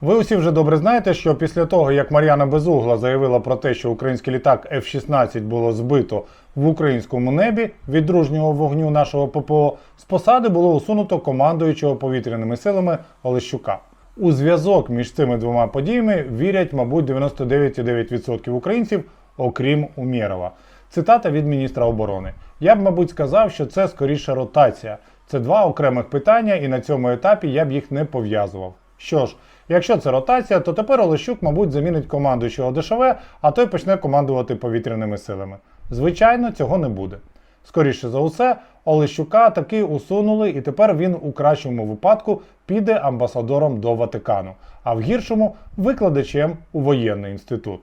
Ви усі вже добре знаєте, що після того, як Мар'яна Безугла заявила про те, що український літак F-16 було збито в українському небі від дружнього вогню нашого ППО, з посади було усунуто командуючого повітряними силами Олещука. У зв'язок між цими двома подіями вірять, мабуть, 99,9% українців, окрім Умєрова. Цитата від міністра оборони. Я б, мабуть, сказав, що це скоріше ротація. Це два окремих питання, і на цьому етапі я б їх не пов'язував. Що ж, якщо це ротація, то тепер Олещук, мабуть, замінить командуючого ДШВ, а той почне командувати повітряними силами. Звичайно, цього не буде. Скоріше за усе, Олещука таки усунули, і тепер він у кращому випадку піде амбасадором до Ватикану, а в гіршому викладачем у воєнний інститут.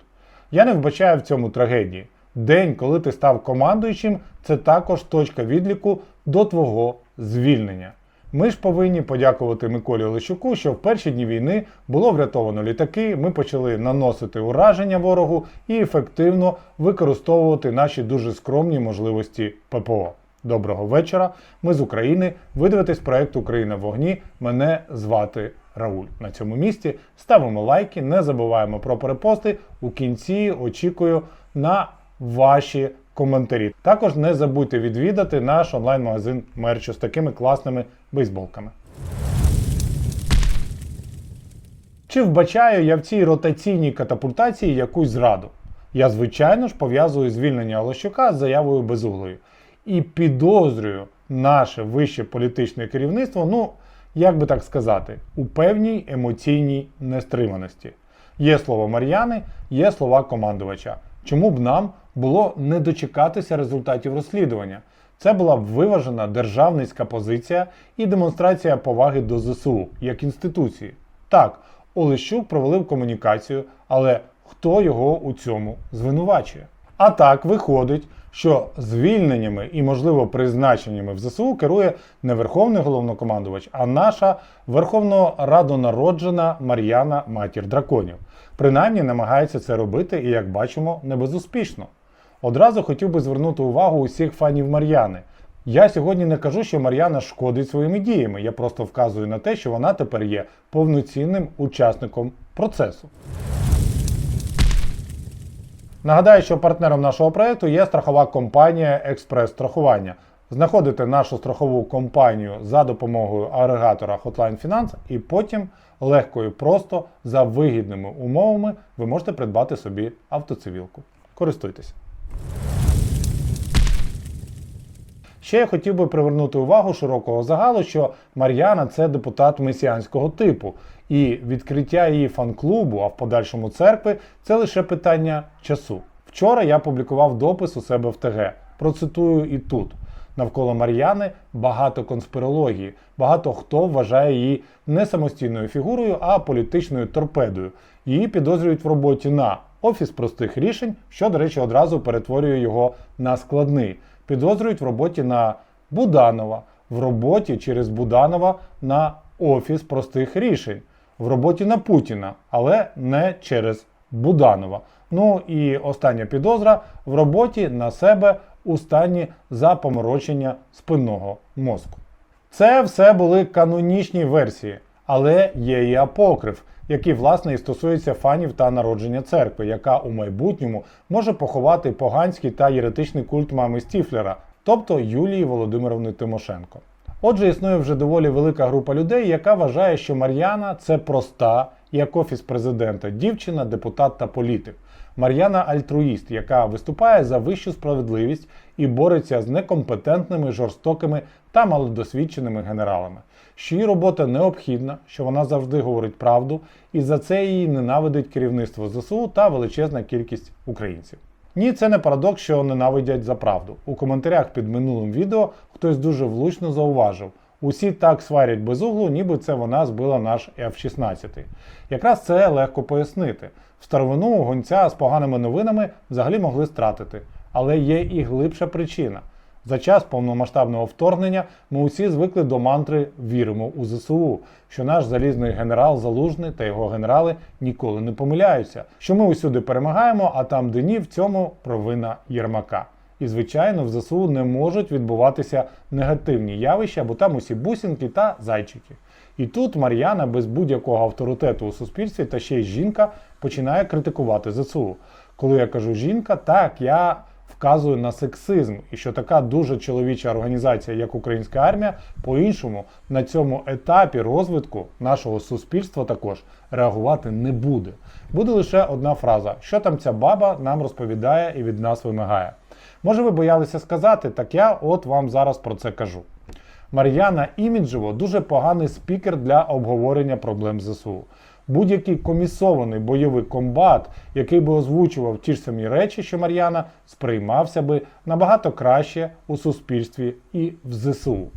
Я не вбачаю в цьому трагедії. День, коли ти став командуючим, це також точка відліку до твого звільнення. Ми ж повинні подякувати Миколі Олещуку, що в перші дні війни було врятовано літаки, ми почали наносити ураження ворогу і ефективно використовувати наші дуже скромні можливості ППО. Доброго вечора. Ми з України. Ви дивитесь проект Україна в вогні. Мене звати Рауль. На цьому місці ставимо лайки, не забуваємо про перепости. У кінці очікую на ваші коментарі. Також не забудьте відвідати наш онлайн-магазин мерчу з такими класними бейсболками. Чи вбачаю я в цій ротаційній катапультації якусь зраду? Я, звичайно ж, пов'язую звільнення Олещука з заявою безуглою. І підозрюю наше вище політичне керівництво, ну, як би так сказати, у певній емоційній нестриманості. Є слово Мар'яни, є слова командувача. Чому б нам було не дочекатися результатів розслідування? Це була б виважена державницька позиція і демонстрація поваги до ЗСУ як інституції. Так, Олещук провалив комунікацію, але хто його у цьому звинувачує? А так виходить, що звільненнями і, можливо, призначеннями в ЗСУ керує не верховний головнокомандувач, а наша верховнорадонароджена Мар'яна Матір Драконів. Принаймні намагається це робити і, як бачимо, не безуспішно. Одразу хотів би звернути увагу усіх фанів Мар'яни. Я сьогодні не кажу, що Мар'яна шкодить своїми діями. Я просто вказую на те, що вона тепер є повноцінним учасником процесу. Нагадаю, що партнером нашого проєкту є страхова компанія Експрес Страхування. Знаходите нашу страхову компанію за допомогою агрегатора Hotline Finance і потім легко і просто за вигідними умовами ви можете придбати собі автоцивілку. Користуйтесь. Ще я хотів би привернути увагу широкого загалу, що Мар'яна це депутат месіанського типу, і відкриття її фан-клубу, а в подальшому церкви це лише питання часу. Вчора я публікував допис у себе в ТГ. Процитую і тут. Навколо Мар'яни багато конспірології, багато хто вважає її не самостійною фігурою, а політичною торпедою. Її підозрюють в роботі на офіс простих рішень, що, до речі, одразу перетворює його на складний. Підозрюють в роботі на Буданова, в роботі через Буданова на офіс простих рішень, в роботі на Путіна, але не через Буданова. Ну і остання підозра в роботі на себе у стані запоморочення спинного мозку. Це все були канонічні версії, але є і апокриф, який власне і стосується фанів та народження церкви, яка у майбутньому може поховати поганський та єретичний культ мами Стіфлера, тобто Юлії Володимировни Тимошенко. Отже, існує вже доволі велика група людей, яка вважає, що Мар'яна це проста, як офіс президента, дівчина, депутат та політик. Мар'яна альтруїст, яка виступає за вищу справедливість і бореться з некомпетентними, жорстокими та малодосвідченими генералами. Що її робота необхідна, що вона завжди говорить правду, і за це її ненавидить керівництво ЗСУ та величезна кількість українців. Ні, це не парадокс, що ненавидять за правду. У коментарях під минулим відео хтось дуже влучно зауважив. Усі так сварять без углу, ніби це вона збила наш F-16. Якраз це легко пояснити. В старовину гонця з поганими новинами взагалі могли стратити. Але є і глибша причина. За час повномасштабного вторгнення ми усі звикли до мантри віримо у ЗСУ, що наш залізний генерал Залужний та його генерали ніколи не помиляються, що ми усюди перемагаємо, а там, де ні, в цьому провина Єрмака. І, звичайно, в ЗСУ не можуть відбуватися негативні явища, бо там усі бусинки та зайчики. І тут Мар'яна без будь-якого авторитету у суспільстві та ще й жінка починає критикувати ЗСУ. Коли я кажу жінка, так я вказую на сексизм, і що така дуже чоловіча організація, як Українська армія, по-іншому на цьому етапі розвитку нашого суспільства також реагувати не буде. Буде лише одна фраза: що там ця баба нам розповідає і від нас вимагає. Може, ви боялися сказати, так я от вам зараз про це кажу. Мар'яна Іміджево дуже поганий спікер для обговорення проблем ЗСУ. Будь-який комісований бойовий комбат, який би озвучував ті ж самі речі, що Мар'яна, сприймався би набагато краще у суспільстві і в ЗСУ.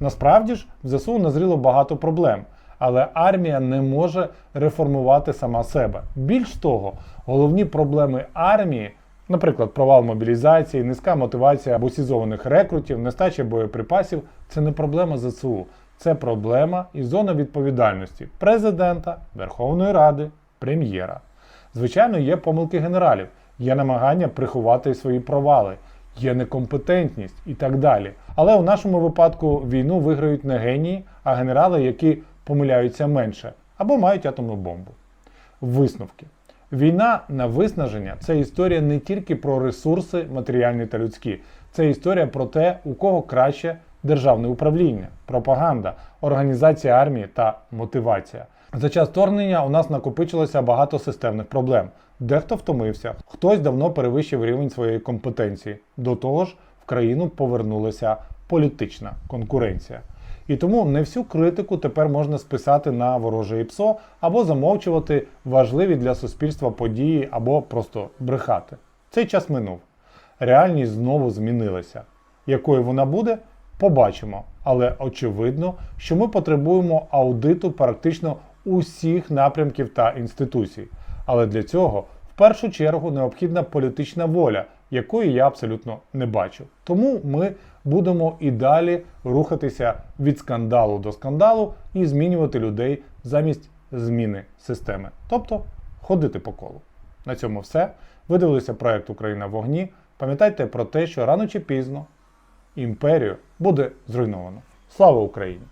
Насправді ж, в ЗСУ назріло багато проблем, але армія не може реформувати сама себе. Більш того, головні проблеми армії, наприклад, провал мобілізації, низька мотивація бусізованих рекрутів, нестача боєприпасів це не проблема ЗСУ, це проблема і зона відповідальності президента, Верховної Ради, прем'єра. Звичайно, є помилки генералів, є намагання приховати свої провали, є некомпетентність і так далі. Але у нашому випадку війну виграють не генії, а генерали, які помиляються менше або мають атомну бомбу. Висновки. Війна на виснаження це історія не тільки про ресурси матеріальні та людські, це історія про те, у кого краще державне управління, пропаганда, організація армії та мотивація. За час вторгнення у нас накопичилося багато системних проблем. Дехто втомився, хтось давно перевищив рівень своєї компетенції. До того ж, в країну повернулася політична конкуренція. І тому не всю критику тепер можна списати на вороже ІПСО або замовчувати важливі для суспільства події, або просто брехати. Цей час минув. Реальність знову змінилася. Якою вона буде, побачимо. Але очевидно, що ми потребуємо аудиту практично усіх напрямків та інституцій. Але для цього в першу чергу необхідна політична воля, якої я абсолютно не бачу. Тому ми будемо і далі рухатися від скандалу до скандалу і змінювати людей замість зміни системи, тобто ходити по колу. На цьому все. Ви дивилися проект Україна в вогні. Пам'ятайте про те, що рано чи пізно імперію буде зруйновано. Слава Україні!